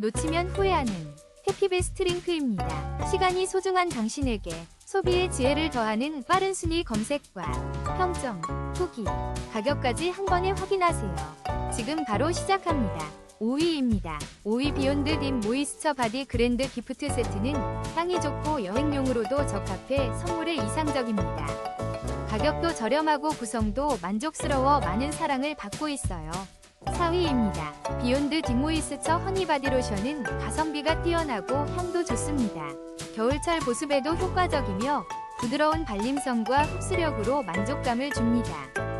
놓치면 후회하는 해피베스트 링크입니다. 시간이 소중한 당신에게 소비의 지혜를 더하는 빠른 순위 검색과 평점, 후기, 가격까지 한 번에 확인하세요. 지금 바로 시작합니다. 5위입니다. 5위 비욘드 딥 모이스처 바디 그랜드 기프트 세트는 향이 좋고 여행용으로도 적합해 선물에 이상적입니다. 가격도 저렴하고 구성도 만족스러워 많은 사랑을 받고 있어요. 4위입니다. 비욘드 딥모이스처 허니 바디 로션은 가성비가 뛰어나고 향도 좋습니다. 겨울철 보습에도 효과적이며 부드러운 발림성과 흡수력으로 만족감을 줍니다.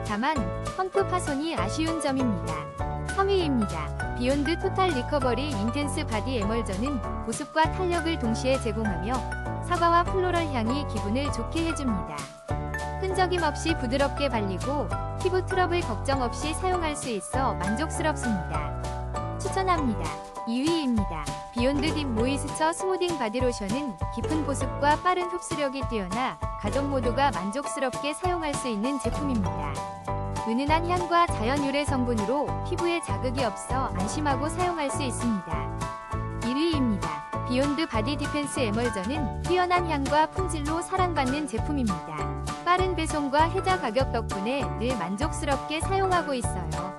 다만 펌프 파손이 아쉬운 점입니다. 3위입니다. 비욘드 토탈 리커버리 인텐스 바디 에멀전은 보습과 탄력을 동시에 제공하며 사과와 플로럴 향이 기분을 좋게 해줍니다. 끈적임 없이 부드럽게 발리고 피부 트러블 걱정 없이 사용할 수 있어 만족스럽습니다. 추천합니다. 2위입니다. 비욘드 딥 모이스처 스무딩 바디로션은 깊은 보습과 빠른 흡수력이 뛰어나 가족 모두가 만족스럽게 사용할 수 있는 제품입니다. 은은한 향과 자연 유래 성분으로 피부에 자극이 없어 안심하고 사용할 수 있습니다. 1위입니다. 비욘드 바디 디펜스 에멀전은 뛰어난 향과 품질로 사랑받는 제품입니다. 빠른 배송과 혜자 가격 덕분에 늘 만족스럽게 사용하고 있어요.